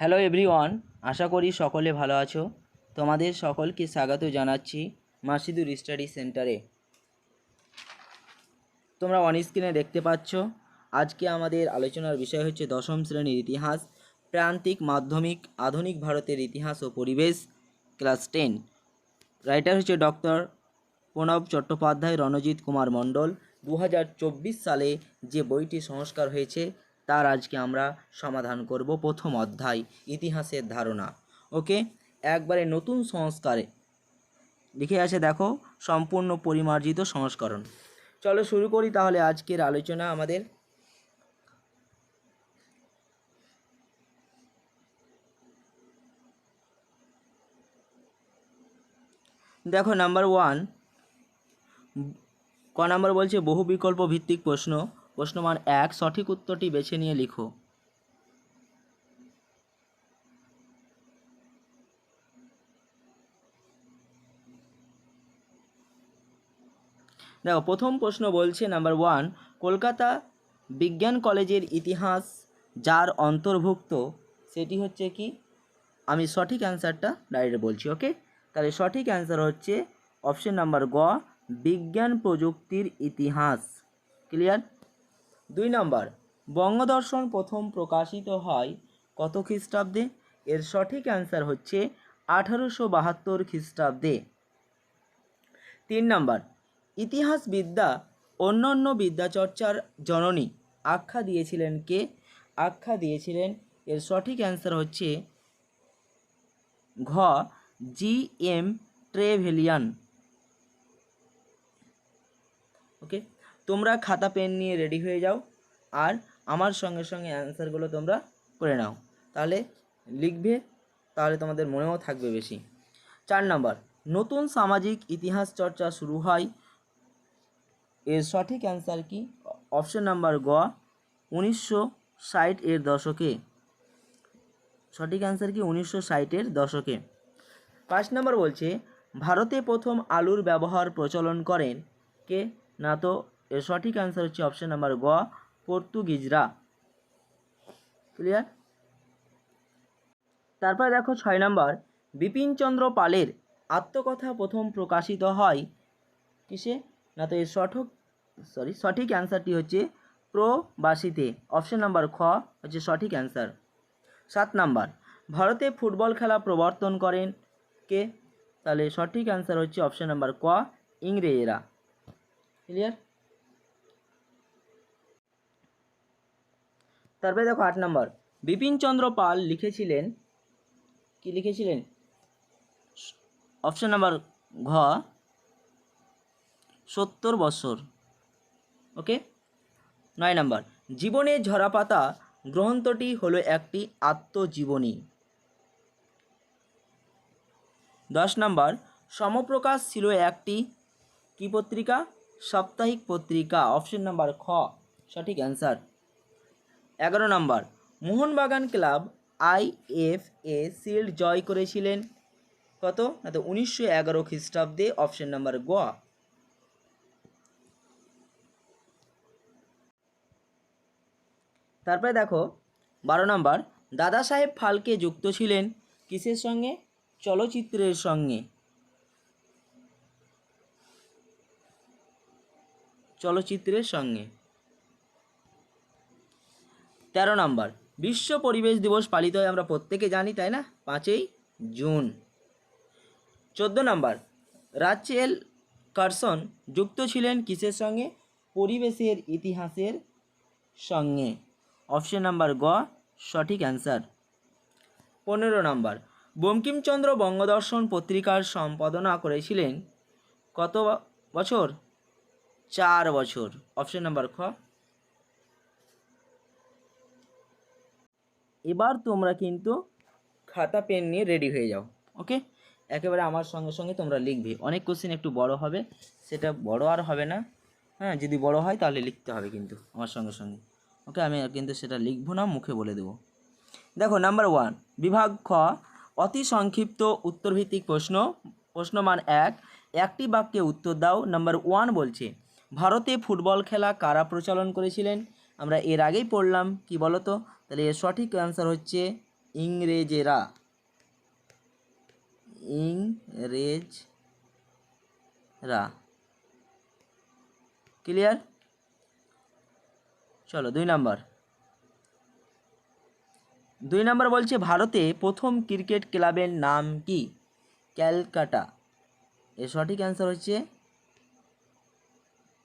Hello everyone আশা করি সকলে ভালো আছো। তোমাদের সকলকে স্বাগত জানাচ্ছি মাসিদুর স্টাডি সেন্টারে তোমরা অন স্ক্রিনে দেখতে পাচ্ছ, আজকে আমাদের আলোচনার বিষয় হচ্ছে দশম শ্রেণির ইতিহাস, প্রান্তিক, মাধ্যমিক, আধুনিক ভারতের ইতিহাস ও পরিবেশ ক্লাস টেন রাইটার হচ্ছে ডক্টর প্রণব চট্টোপাধ্যায় রণজিৎ কুমার মণ্ডল। দু হাজার চব্বিশ সালে যে বইটি সংস্কার হয়েছে তার আজকে আমরা সমাধান করব প্রথম অধ্যায়, ইতিহাসের ধারণা। ওকে? একবারে নতুন সংস্কারে। লিখে আছে দেখো, সম্পূর্ণ পরিমার্জিত সংস্করণ। চলো শুরু করি তাহলে আজকের আলোচনা আমাদের। দেখো নাম্বার ওয়ান ক নাম্বার বলছে বহু বিকল্প ভিত্তিক প্রশ্ন। প্রশ্নমান এক, সঠিক উত্তরটি বেছে নিয়ে লিখো। দেখো, প্রথম প্রশ্ন বলছে নাম্বার ওয়ান কলকাতা বিজ্ঞান কলেজের ইতিহাস যার অন্তর্ভুক্ত, সেটি হচ্ছে কি? আমি সঠিক অ্যান্সারটা ডাইরেক্ট বলছি ওকে তাহলে সঠিক অ্যান্সার হচ্ছে অপশন নাম্বার গ, বিজ্ঞান প্রযুক্তির ইতিহাস। ক্লিয়ার দুই নম্বর, বঙ্গদর্শন প্রথম প্রকাশিত হয় কত খ্রিস্টাব্দে? এর সঠিক অ্যান্সার হচ্ছে আঠারোশো বাহাত্তর খ্রিস্টাব্দে। তিন নম্বর ইতিহাস ইতিহাসবিদ্যা, অন্যান্য বিদ্যাচর্চার জননী আখ্যা দিয়েছিলেন কে? আখ্যা দিয়েছিলেন, এর সঠিক অ্যান্সার হচ্ছে ঘ, জি এম ট্রেভেলিয়ান। ওকে? তোমরা খাতা, পেন নিয়ে রেডি হয়ে যাও আর আমার সঙ্গে সঙ্গে অ্যান্সারগুলো তোমরা করে নাও। তাহলে লিখবে, তাহলে তোমাদের মনেও থাকবে বেশি। চার নম্বর, নতুন সামাজিক ইতিহাস চর্চা শুরু হয়। এর সঠিক অ্যান্সার কি? অপশন নাম্বার গ, উনিশশো ষাট এর দশকে। সঠিক অ্যান্সার কি? উনিশশো ষাটের দশকে। পাঁচ নম্বর বলছে, ভারতে প্রথম আলুর ব্যবহার প্রচলন করেন কে? না তো এর সঠিক অ্যান্সার হচ্ছে অপশন নাম্বার গ, পর্তুগিজরা। ক্লিয়ার তারপর দেখো ছয় নম্বর বিপিনচন্দ্র পালের আত্মকথা প্রথম প্রকাশিত হয় কিসে? না তো এর সঠিক সরি সঠিক অ্যান্সারটি হচ্ছে প্রবাসীতে। অপশন নাম্বার খ হচ্ছে সঠিক অ্যান্সার সাত নাম্বার ভারতে ফুটবল খেলা প্রবর্তন করেন কে? তাহলে সঠিক অ্যান্সার হচ্ছে অপশন নাম্বার ক, ইংরেজরা। ক্লিয়ার তারপরে দেখো আট নম্বর। বিপিনচন্দ্র পাল লিখেছিলেন, কি লিখেছিলেন? অপশন নাম্বার ঘ, সত্তর বছর। ওকে নয় নাম্বার। জীবনের ঝরাপাতা গ্রন্থটি হলো একটি আত্মজীবনী। দশ নাম্বার। সমপ্রকাশ ছিল একটি কি পত্রিকা? সাপ্তাহিক পত্রিকা। অপশন নাম্বার খ। সঠিক অ্যান্সার এগারো নম্বর, Mohun Bagan club IFA shield জয় করেছিলেন। কত? না তো উনিশশো এগারো খ্রিস্টাব্দে, অপশন নাম্বার গ। তারপরে দেখো, বারো নম্বর, দাদা সাহেব ফালকে যুক্ত ছিলেন কিসের সঙ্গে? চলচ্চিত্রের সঙ্গে। চলচ্চিত্রের সঙ্গে। তেরো নম্বর। বিশ্ব পরিবেশ দিবস পালিত হয় আমরা প্রত্যেকে জানি, তাই না? পাঁচই জুন। চোদ্দ নম্বর। রাচেল কারসন যুক্ত ছিলেন কিসের সঙ্গে? পরিবেশের ইতিহাসের সঙ্গে। অপশন নাম্বার গ, সঠিক অ্যান্সার। পনেরো নম্বর। বঙ্কিমচন্দ্র বঙ্গদর্শন পত্রিকার সম্পাদনা করেছিলেন কত বছর? চার বছর। অপশন নাম্বার খ এবার তোমরা কিন্তু খাতা, পেন নিয়ে রেডি হয়ে যাও ওকে একেবারে আমার সঙ্গে সঙ্গে তোমরা লিখবে। অনেক কোশ্চেন একটু বড় হবে, সেটা বড় আর হবে না। হ্যাঁ যদি বড় হয় তাহলে লিখতে হবে কিন্তু, আমার সঙ্গে সঙ্গে ওকে আমি কিন্তু সেটা লিখব না, মুখে বলে দেবো। দেখো নাম্বার ওয়ান বিভাগ খ, অতি সংক্ষিপ্ত উত্তরভিত্তিক প্রশ্ন, প্রশ্নমান এক, একটি বাক্যে উত্তর দাও। নাম্বার ওয়ান বলছে, ভারতে ফুটবল খেলা কারা প্রচলন করেছিলেন? আমরা এর আগেই পড়লাম, কি বলো তো তাহলে এর সঠিক অ্যান্সার হচ্ছে ইংরেজেরা। ইংরেজরা। ক্লিয়ার চলো, দুই নাম্বার। দুই নাম্বার বলছে ভারতে প্রথম ক্রিকেট ক্লাবের নাম কি? ক্যালকাটা। এর সঠিক অ্যান্সার হচ্ছে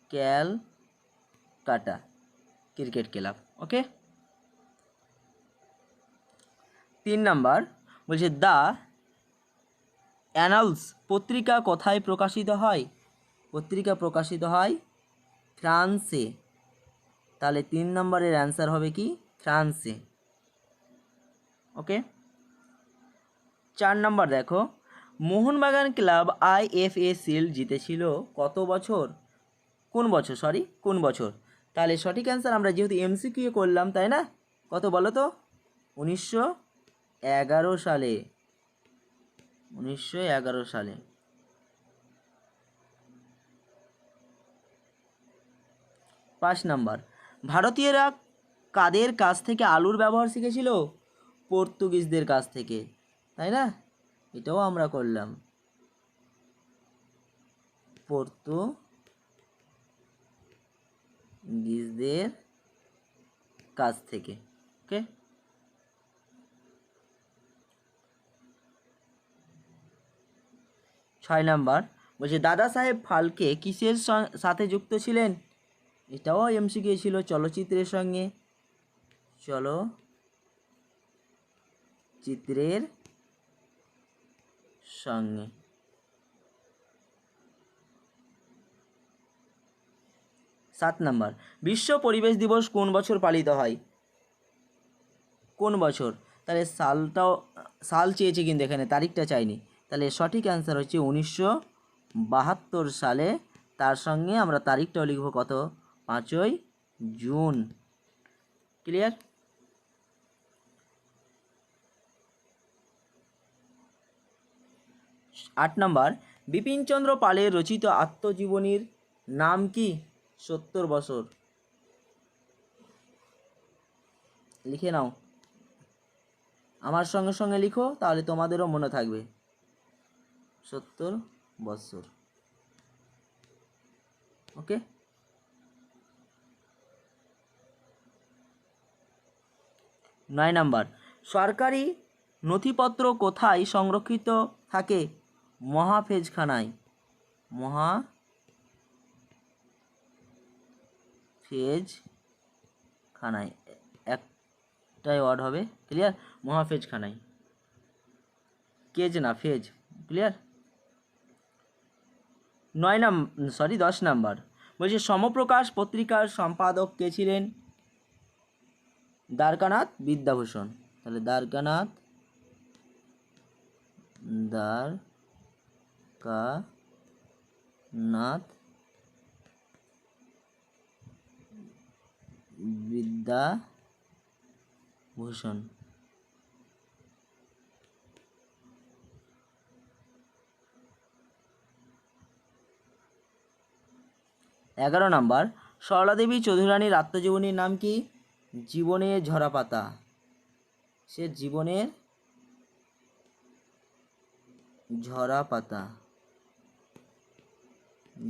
ক্যালকাটা ক্রিকেট ক্লাব। ওকে তিন নাম্বার, বলছে দ্য অ্যানালস পত্রিকা কোথায় প্রকাশিত হয়? পত্রিকা প্রকাশিত হয় ফ্রান্সে। তাহলে তিন নম্বরের অ্যান্সার হবে কি? ফ্রান্সে। ওকে? চার নম্বর দেখো, মোহনবাগান ক্লাব আইএফএ শিল্ড জিতেছিল কত বছর? কোন বছর? সরি, কোন বছর? তাহলে সঠিক অ্যান্সার আমরা যেহেতু এমসিকিউ করলাম, তাই না? কত বলো তো? উনিশশো এগারো সালে, উনিশশো এগারো সালে। পাঁচ নাম্বার, ভারতীয়রা কাদের কাছ থেকে আলুর ব্যবহার শিখেছিল? পর্তুগিজদের কাছ থেকে, তাই না? এটাও আমরা করলাম। পর্তুগিজদের কাছ থেকে ওকে ছয় নাম্বার, বলছে, দাদা সাহেব ফালকে কিসের সাথে যুক্ত ছিলেন? এটাও এমসি ছিল, চলচ্চিত্রের সঙ্গে। চলো, চিত্রের সঙ্গে। সাত নাম্বার, বিশ্ব পরিবেশ দিবস কোন বছর পালিত হয়? কোন বছর? তাহলে সালটাও, সাল চেয়েছে কিন্তু এখানে, তারিখটা চাইনি। তাহলে সঠিক অ্যান্সার হচ্ছে উনিশশো বাহাত্তর সালে। তার সঙ্গে আমরা তারিখটাও লিখব কত? পাঁচই জুন। ক্লিয়ার আট নম্বর। বিপিনচন্দ্র পালের রচিত আত্মজীবনীর নাম কি? সত্তর বছর। লিখে নাও। আমার সঙ্গে সঙ্গে লিখো, তাহলে তোমাদেরও মনে থাকবে। সত্তর বছর। ওকে? নয় নাম্বার, সরকারি নথিপত্র কোথায় সংরক্ষিত থাকে? মহাফেজখানায়। মহা ফেজ খানায় একটাই ওয়ার্ড হবে, ক্লিয়ার? মহাফেজ খানায় কেজ না, ফেজ, ক্লিয়ার? নয় নাম সরি দশ নাম্বার। বলছে, সমপ্রকাশ পত্রিকার সম্পাদক কে ছিলেন? দ্বারকানাথ বিদ্যাভূষণ। তাহলে দ্বারকানাথ দ্বার নাথ বিদ্যাভূষণ। এগারো নাম্বার সরলাদেবী চৌধুরানীর আত্মজীবনীর নাম কি? জীবনের ঝরাপাতা সে জীবনের ঝরা পাতা।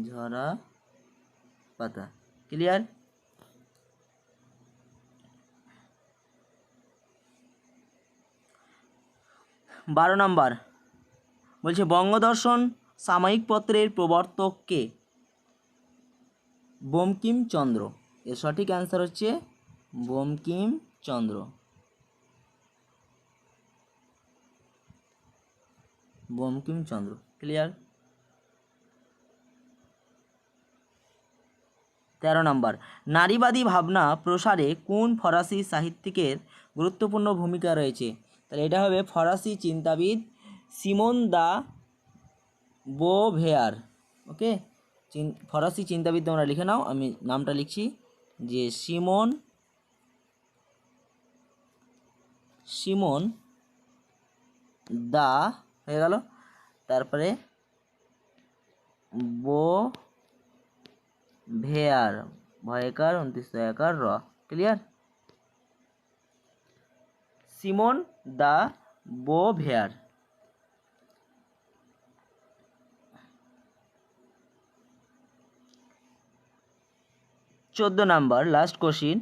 ঝরা পাতা। ক্লিয়ার? বারো নাম্বার, বলছে বঙ্গদর্শন সাময়িক পত্রের প্রবর্তক কে? বঙ্কিম চন্দ্র। এর সঠিক অ্যান্সার হচ্ছে বঙ্কিম চন্দ্র। বঙ্কিমচন্দ্র ক্লিয়ার তেরো নম্বর। নারীবাদী ভাবনা প্রসারে কোন ফরাসি সাহিত্যিকের গুরুত্বপূর্ণ ভূমিকা রয়েছে? তাহলে এটা হবে ফরাসি চিন্তাবিদ সিমন দা বোভেয়ার। ওকে ফরাসি চিন্তাবিদ তোমরা লিখে নাও, আমি নামটা লিখছি, যে সিমন সিমন দা, হয়ে গেল, তারপরে বো, ভেয়ার, ভয়কার উনত্রিশ একার র ক্লিয়ার সিমন দ্য বোভেয়ার চোদ্দ নাম্বার লাস্ট কোশ্চিন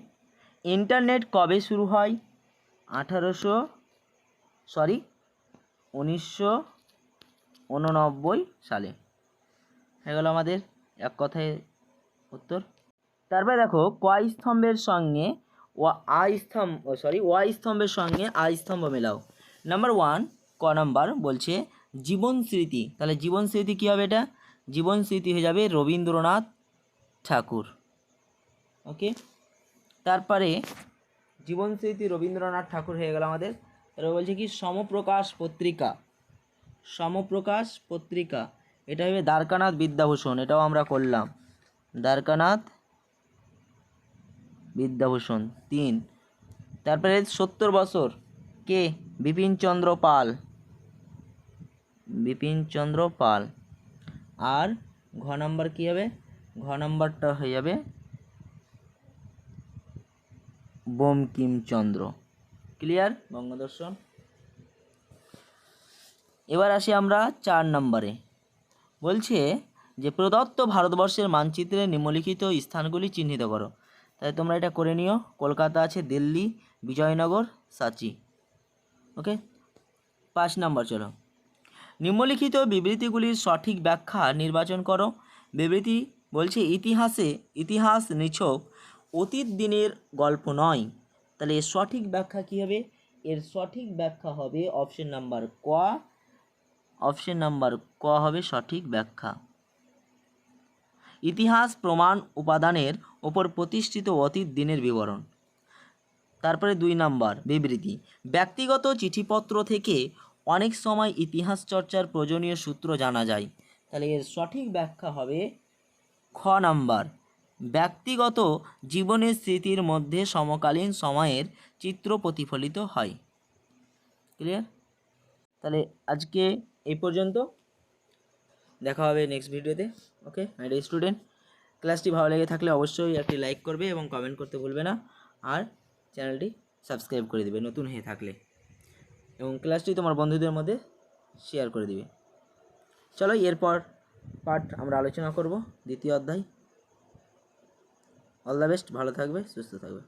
ইন্টারনেট কবে শুরু হয়? আঠারোশো সরি উনিশশো উননব্বই সালে। হয়ে গেল আমাদের এক কথায় উত্তর। তারপরে দেখো কয় স্তম্ভের সঙ্গে, ও আ স্তম্ভ সরি ওয়াই স্তম্ভের সঙ্গে আ স্তম্ভ মেলাও। নাম্বার ওয়ান ক নাম্বার বলছে, জীবন স্মৃতি। তাহলে জীবন স্মৃতি কী হবে এটা? জীবন স্মৃতি হয়ে যাবে রবীন্দ্রনাথ ঠাকুর। ওকে তারপরে জীবন স্মৃতি রবীন্দ্রনাথ ঠাকুর হয়ে গেল আমাদের। তারপরে বলছে কি, সমপ্রকাশ পত্রিকা। সমপ্রকাশ পত্রিকা। এটা হবে দ্বারকানাথ বিদ্যাভূষণ, এটাও আমরা করলাম। দ্বারকানাথ বিদ্যাভূষণ, তিন। তারপরে সত্তর বছর, কে? বিপিনচন্দ্র পাল। বিপিনচন্দ্র পাল। আর ঘ নাম্বার কী হবে? ঘ নাম্বারটা হয়ে যাবে বঙ্কিমচন্দ্র। ক্লিয়ার বঙ্গদর্শন? এবার আসি আমরা চার নম্বরে। বলছে যে, প্রদত্ত ভারতবর্ষের মানচিত্রে নিম্নলিখিত স্থানগুলি চিহ্নিত করো। তাই তোমরা এটা করে নিও। কলকাতা আছে দিল্লি, বিজয়নগর, সাচি। ওকে? পাঁচ নম্বর চলো। নিম্নলিখিত বিবৃতিগুলির সঠিক ব্যাখ্যা নির্বাচন করো। বিবৃতি বলছে, ইতিহাসে ইতিহাস নিছক অতীত দিনের গল্প নয়। তাহলে এর সঠিক ব্যাখ্যা কী হবে? এর সঠিক ব্যাখ্যা হবে অপশন নাম্বার ক। অপশন নাম্বার ক হবে সঠিক ব্যাখ্যা। ইতিহাস, প্রমাণ, উপাদানের ওপর প্রতিষ্ঠিত অতীত দিনের বিবরণ। তারপরে দুই নাম্বার, বিবৃতি। ব্যক্তিগত চিঠিপত্র থেকে অনেক সময় ইতিহাস চর্চার প্রয়োজনীয় সূত্র জানা যায়। তাহলে এর সঠিক ব্যাখ্যা হবে খ নাম্বার। ব্যক্তিগত জীবনের স্মৃতির মধ্যে সমকালীন সময়ের চিত্র প্রতিফলিত হয়। ক্লিয়ার তাহলে আজকে এই পর্যন্ত। দেখা হবে নেক্সট ভিডিওতে ওকে মাই ডে স্টুডেন্ট ক্লাসটি ভালো লেগে থাকলে অবশ্যই একটি লাইক করবে এবং কমেন্ট করতে ভুলবে না। আর চ্যানেলটি সাবস্ক্রাইব করে দেবে নতুন হয়ে থাকলে। এবং ক্লাসটি তোমার বন্ধুদের মধ্যে শেয়ার করে দিবে। চলো, এরপর পাঠ আমরা আলোচনা করব, দ্বিতীয় অধ্যায়। অল দ্য বেস্ট ভালো থাকবে সুস্থ থাকবে।